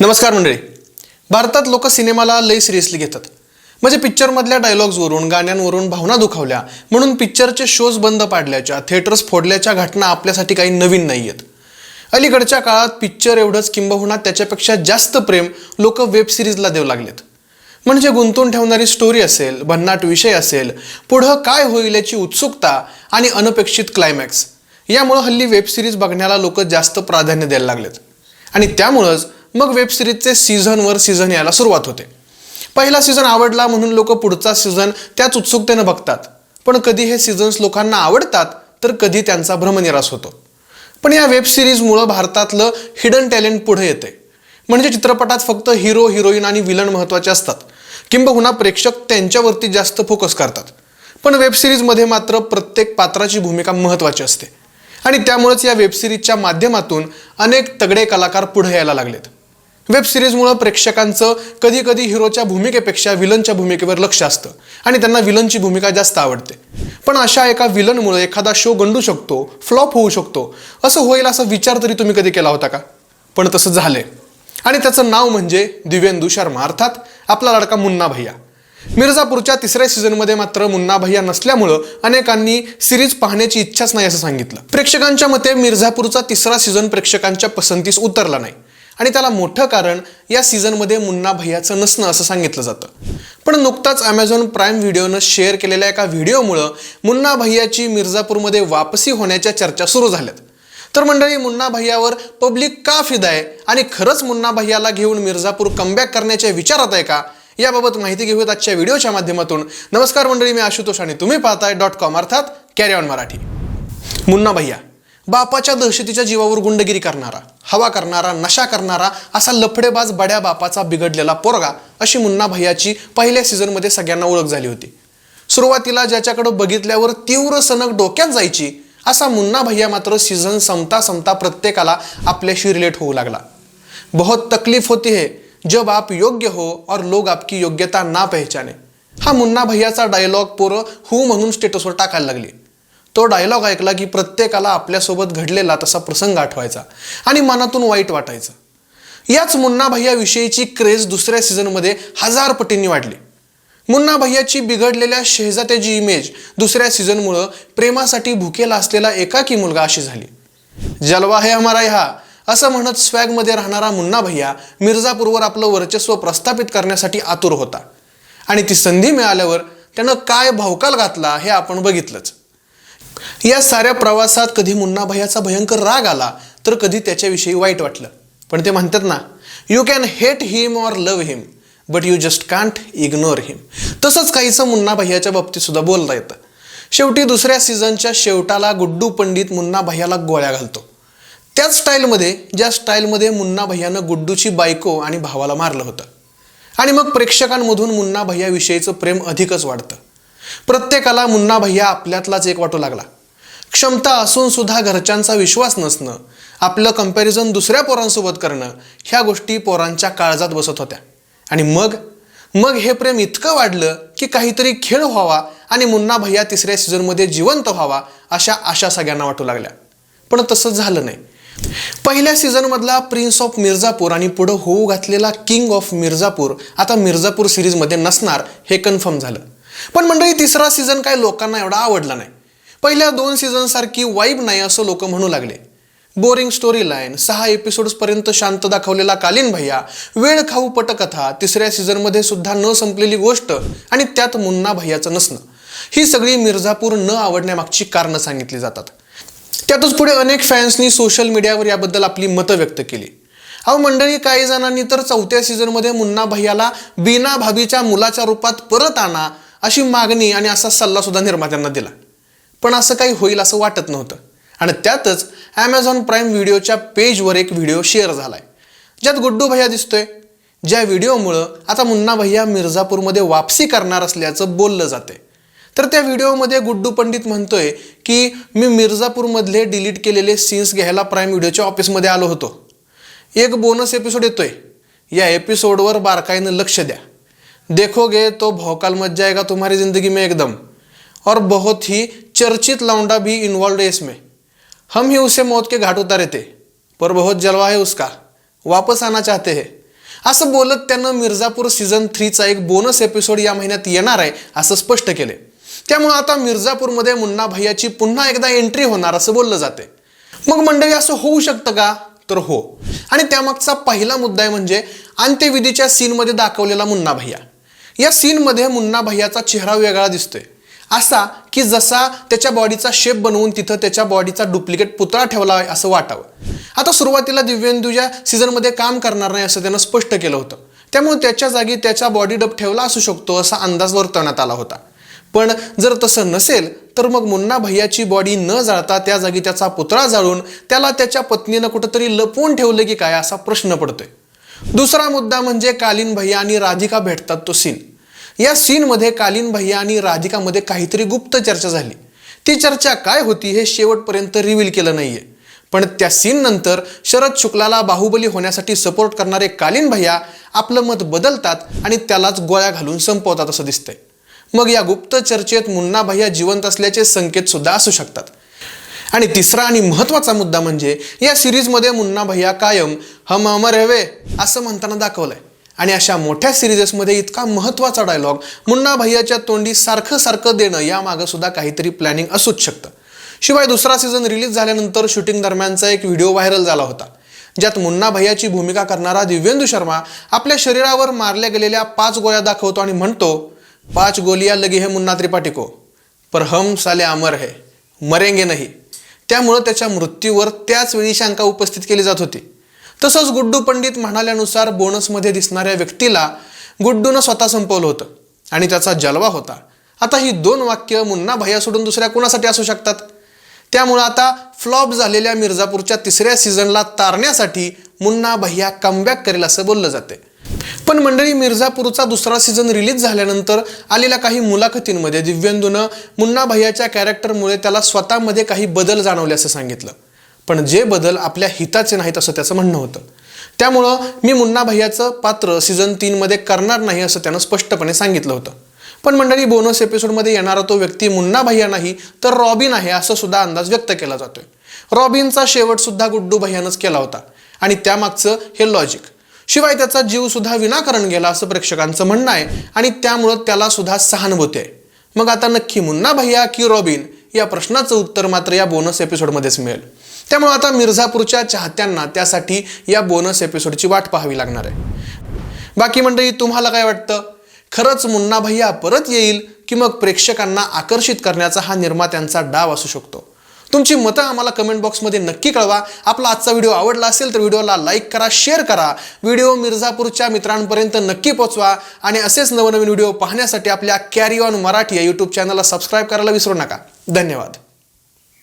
नमस्कार मंडळी. भारतात लोक सिनेमाला लई सिरियसली घेतात. म्हणजे पिक्चरमधल्या डायलॉग्सवरून गाण्यांवरून भावना दुखावल्या. म्हणून पिक्चरचे शोज बंद पाडल्याच्या थिएटर्स फोडल्याच्या घटना आपल्यासाठी काही नवीन नाही आहेत अलीकडच्या काळात पिक्चर एवढंच किंबहुना त्याच्यापेक्षा जास्त प्रेम लोक वेब सिरीजला देऊ लागलेत. म्हणजे गुंतून ठेवणारी स्टोरी असेल भन्नाट विषय असेल पुढं काय होईल याची उत्सुकता आणि अनपेक्षित क्लायमॅक्स यामुळं हल्ली वेब सिरीज बघण्याला लोक जास्त प्राधान्य द्यायला लागलेत. आणि त्यामुळंच मग वेब सिरीजचे सीझनवर सीझन यायला सुरुवात होते. पहिला सीझन आवडला म्हणून लोक पुढचा सीझन त्याच उत्सुकतेनं बघतात. पण कधी हे सीझन्स लोकांना आवडतात तर कधी त्यांचा भ्रमनिरास होतो. पण या वेब सिरीजमुळं भारतातलं हिडन टॅलेंट पुढे येते. म्हणजे चित्रपटात फक्त हिरो हिरोईन आणि विलन महत्त्वाचे असतात. किंबहुना प्रेक्षक त्यांच्यावरती जास्त फोकस करतात. पण वेब सिरीजमध्ये मात्र प्रत्येक पात्राची भूमिका महत्त्वाची असते. आणि त्यामुळेच या वेबसिरीजच्या माध्यमातून अनेक तगडे कलाकार पुढे यायला लागलेत. वेब सिरीजमुळं प्रेक्षकांचं कधी कधी हिरोच्या भूमिकेपेक्षा विलनच्या भूमिकेवर लक्ष असतं आणि त्यांना विलनची भूमिका जास्त आवडते. पण अशा एका विलनमुळे एखादा शो गंडू शकतो फ्लॉप होऊ शकतो असं होईल असा विचार तरी तुम्ही कधी केला होता का? पण तसं झालंय. आणि त्याचं नाव म्हणजे दिव्येंदू शर्मा अर्थात आपला लडका मुन्ना भैया. मिर्झापूरच्या तिसऱ्या सीझनमध्ये मात्र मुन्ना भैया नसल्यामुळं अनेकांनी सिरीज पाहण्याची इच्छाच नाही असं सांगितलं. प्रेक्षकांच्या मते मिर्झापूरचा तिसरा सीझन प्रेक्षकांच्या पसंतीस उतरला नाही. आणि त्याला मोठं कारण या सीझनमध्ये मुन्ना भैयाचं नसणं असं सांगितलं जातं. पण नुकताच अमेझॉन प्राईम व्हिडिओनं शेअर केलेल्या एका व्हिडिओमुळं मुन्ना भैयाची मिर्झापूरमध्ये वापसी होण्याच्या चर्चा सुरू झाल्यात. तर मंडळी मुन्ना भैयावर पब्लिक का फिदा आहे आणि खरंच मुन्ना भैयाला घेऊन मिर्झापूर कमबॅक करण्याच्या विचारात आहे का? याबाबत माहिती घेऊयात आजच्या व्हिडिओच्या माध्यमातून. नमस्कार मंडळी मी आशुतोष आणि तुम्ही पाहताय डॉट कॉम अर्थात कॅरी ऑन मराठी. मुन्ना भैया बापाच्या दहशतीच्या जीवावर गुंडगिरी करणारा हवा करणारा नशा करणारा असा लफडेबाज बड्या बापाचा बिघडलेला पोरगा अशी मुन्ना भैयाची पहिल्या सीझनमध्ये सगळ्यांना ओळख झाली होती. सुरुवातीला ज्याच्याकडं बघितल्यावर तीव्र सनक डोक्यात जायची असा मुन्ना भैया मात्र सीझन संपता संपता प्रत्येकाला आपल्याशी रिलेट होऊ लागला. बहुत तकलीफ होती है जब आप योग्य हो और लोग आपकी योग्यता ना पहचाने. हा मुन्ना भैयाचा डायलॉग पोरं हू म्हणून स्टेटसवर टाकायला लागली. तो डायलॉग ऐकला की प्रत्येकाला आपल्यासोबत घडलेला तसा प्रसंग आठवायचा आणि मनातून वाईट वाटायचं. याच मुन्ना भैयाविषयीची क्रेज दुसऱ्या सीझनमध्ये हजार पटींनी वाढली. मुन्ना भैयाची बिघडलेल्या शेहजात्याची इमेज दुसऱ्या सीझनमुळं प्रेमासाठी भुकेला असलेला एकाकी मुलगा अशी झाली. जलवा है हमारा ह्या असं म्हणत स्वॅगमध्ये राहणारा मुन्ना भैया मिर्झापूरवर आपलं वर्चस्व प्रस्थापित करण्यासाठी आतुर होता. आणि ती संधी मिळाल्यावर त्यानं काय भावकाल घातला हे आपण बघितलंच. या साऱ्या प्रवासात कधी मुन्ना भैयाचा भयंकर राग आला तर कधी त्याच्याविषयी वाईट वाटलं. पण ते म्हणतात ना you can hate him or love him but you just can't ignore him तसंच काहीचं मुन्ना भैयाच्या बाबतीत सुद्धा बोलता येतं. शेवटी दुसऱ्या सीझनच्या शेवटाला गुड्डू पंडित मुन्ना भैयाला गोळ्या घालतो. त्याच स्टाईलमध्ये ज्या स्टाईलमध्ये मुन्ना भैयानं गुड्डूची बायको आणि भावाला मारलं होतं. आणि मग प्रेक्षकांमधून मुन्ना भैयाविषयीचं प्रेम अधिकच वाढतं. प्रत्येकाला मुन्ना भैया आपल्यातलाच एक वाटू लागला. क्षमता असून सुद्धा घरच्यांचा विश्वास नसणं आपलं कंपॅरिझन दुसऱ्या पोरांसोबत करणं ह्या गोष्टी पोरांच्या काळजात बसत होत्या. आणि मग? मग हे प्रेम इतकं वाढलं की काहीतरी खेळ व्हावा आणि मुन्ना भैया तिसऱ्या सीझनमध्ये जिवंत व्हावा अशा आशा सगळ्यांना वाटू लागल्या. पण तसं झालं नाही. पहिल्या सीझनमधला प्रिन्स ऑफ मिर्झापूर आणि पुढं होऊ घातलेला किंग ऑफ मिर्झापूर आता मिर्झापूर सिरीजमध्ये नसणार हे कन्फर्म झालं. पण मंडळी तिसरा सीझन काय लोकांना एवढा आवडला नाही. पहिल्या दोन सीझनसारखी वाईब नाही असं लोक म्हणू लागले. बोरिंग स्टोरी लाईन सहा एपिसोड्सपर्यंत शांत दाखवलेला कालीन भैया वेळ खाऊ पटकथा तिसऱ्या सीझनमध्ये सुद्धा न संपलेली गोष्ट आणि त्यात मुन्ना भैयाचं नसणं. ही सगळी मिर्झापूर न आवडण्यामागची कारणं सांगितली जातात. त्यातच पुढे अनेक फॅन्सनी सोशल मीडियावर याबद्दल आपली मतं व्यक्त केली. अहो मंडळी काही जणांनी तर चौथ्या सीझनमध्ये मुन्ना भैयाला बीना भाभीच्या मुलाच्या रूपात परत आणा अशी मागणी आणि असा सल्ला सुद्धा निर्मात्यांना दिला. पण असं काही होईल असं वाटत नव्हतं. आणि त्यातच ॲमेझॉन प्राईम व्हिडिओच्या पेजवर एक व्हिडिओ शेअर झालाय. ज्यात गुड्डू भैया दिसतोय. ज्या व्हिडिओमुळं आता मुन्ना भैया मिर्झापूरमध्ये वापसी करणार असल्याचं बोललं जाते तर त्या व्हिडिओमध्ये गुड्डू पंडित म्हणतोय की मी मिर्झापूरमधले डिलीट केलेले सीन्स घ्यायला प्राईम व्हिडिओच्या ऑफिसमध्ये आलो होतो. एक बोनस एपिसोड येतोय. या एपिसोडवर बारकाईनं लक्ष द्या. देखोगे तो भौकाल मच जाएगा तुम्हारी जिंदगी में एकदम। और बहुत ही चर्चित लौंडा भी इन्वॉल्व है इसमें। हम ही उसे मौत के घाट उतारे थे पर बहुत जलवा है उसका। वापस आना चाहते हैं। असं बोलत त्यानं मिर्झापूर सीझन थ्रीचा एक बोनस एपिसोड या महिन्यात येणार आहे असं स्पष्ट केले त्यामुळं आता मिर्झापूरमध्ये मुन्ना भैयाची पुन्हा एकदा एंट्री होणार असं बोललं जाते मग मंडळी असं होऊ शकतं का? तर हो. आणि त्यामागचा पहिला मुद्दा आहे म्हणजे अंत्यविधीच्या सीनमध्ये दाखवलेला मुन्ना भैया या सीनमध्ये मुन्ना भैयाचा चेहरा वेगळा दिसतोय. असा की जसा त्याच्या बॉडीचा शेप बनवून तिथं त्याच्या बॉडीचा डुप्लिकेट पुतळा ठेवला आहे असं वाटावं. आता सुरुवातीला दिव्येंदूच्या सीझनमध्ये काम करणार नाही असं त्यानं स्पष्ट केलं होतं. त्यामुळे त्याच्या जागी त्याचा बॉडी डब ठेवला असू शकतो असा अंदाज वर्तवण्यात आला होता. पण जर तसं नसेल तर मग मुन्ना भैयाची बॉडी न जाळता त्या जागी त्याचा पुतळा जाळून त्याला त्याच्या पत्नीनं कुठंतरी लपवून ठेवलं की काय असा प्रश्न पडतोय. दुसरा मुद्दा म्हणजे कालीन भैया आणि राधिका भेटतात तो सीन या सीनमध्ये कालीन भैया आणि राधिकामध्ये काहीतरी गुप्त चर्चा झाली. ती चर्चा काय होती हे शेवटपर्यंत रिव्हील केलं नाहीये. पण त्या सीन नंतर शरद शुक्लाला बाहुबली होण्यासाठी सपोर्ट करणारे कालीन भैया आपलं मत बदलतात आणि त्यालाच गोळ्या घालून संपवतात असं दिसतंय. मग या गुप्त चर्चेत मुन्ना भैया जिवंत असल्याचे संकेत सुद्धा असू शकतात. आणि तिसरा आणि महत्त्वाचा मुद्दा म्हणजे या सिरीजमध्ये मुन्ना भैया कायम हम अमर हवे असं म्हणताना दाखवलंय. आणि अशा मोठ्या सिरीजेसमध्ये इतका महत्त्वाचा डायलॉग मुन्ना भैयाच्या तोंडी सारखं सारखं देणं यामागं सुद्धा काहीतरी प्लॅनिंग असूच शकतं. शिवाय दुसरा सीझन रिलीज झाल्यानंतर शूटिंग दरम्यानचा एक व्हिडिओ व्हायरल झाला होता. ज्यात मुन्ना भैयाची भूमिका करणारा दिव्येंदू शर्मा आपल्या शरीरावर मारल्या गेलेल्या पाच गोळ्या दाखवतो आणि म्हणतो पाच गोलिया लगी हे मुन्ना त्रिपाठी को पर हम साले अमर है मरेंगे नाही. त्यामुळं त्याच्या मृत्यूवर त्याच वेळी शंका उपस्थित केली जात होती. तसंच गुड्डू पंडित म्हणाल्यानुसार बोनसमध्ये दिसणाऱ्या व्यक्तीला गुड्डूनं स्वतः संपवलं होतं आणि त्याचा जलवा होता. आता ही दोन वाक्य मुन्ना भैया सोडून दुसऱ्या कोणासाठी असू शकतात? त्यामुळं आता फ्लॉप झालेल्या मिर्झापूरच्या तिसऱ्या सीझनला तारण्यासाठी मुन्ना भैया कमबॅक करेल असं बोललं जाते पण मंडळी मिर्झापूरचा दुसरा सीझन रिलीज झाल्यानंतर आलेल्या काही मुलाखतींमध्ये दिव्येंदूनं मुन्ना भैयाच्या कॅरेक्टरमुळे त्याला स्वतःमध्ये काही बदल जाणवले असं सांगितलं. पण जे बदल आपल्या हिताचे नाहीत असं त्याचं म्हणणं होतं. त्यामुळं मी मुन्ना भैयाचं पात्र सीझन तीनमध्ये करणार नाही असं त्यानं स्पष्टपणे सांगितलं होतं. पण मंडळी बोनस एपिसोडमध्ये येणारा तो व्यक्ती मुन्ना भैया नाही तर रॉबिन आहे असं सुद्धा अंदाज व्यक्त केला जातोय. रॉबिनचा शेवट सुद्धा गुड्डू भैयानंच केला होता. आणि त्यामागचं हे लॉजिक शिवाय त्याचा जीव सुद्धा विनाकारण गेला असं प्रेक्षकांचं म्हणणं आहे. आणि त्यामुळं त्याला सुद्धा सहानुभूती आहे. मग आता नक्की मुन्ना भैया की रॉबिन? या प्रश्नाचं उत्तर मात्र या बोनस एपिसोडमध्येच मिळेल. त्यामुळे आता मिर्झापूरच्या चाहत्यांना त्यासाठी या बोनस एपिसोडची वाट पाहावी लागणार आहे. बाकी मंडळी तुम्हाला काय वाटतं? खरंच मुन्ना भैया परत येईल की मग प्रेक्षकांना आकर्षित करण्याचा हा निर्मात्यांचा डाव असू शकतो? तुमची मतं आम्हाला कमेंट बॉक्समध्ये नक्की कळवा. आपला आजचा व्हिडिओ आवडला असेल तर व्हिडिओला लाईक करा शेअर करा. व्हिडिओ मिर्झापूरच्या मित्रांपर्यंत नक्की पोचवा आणि असेच नवनवीन व्हिडिओ पाहण्यासाठी आपल्या कॅरी ऑन मराठी या यूट्यूब चॅनलला सबस्क्राईब करायला विसरू नका. धन्यवाद.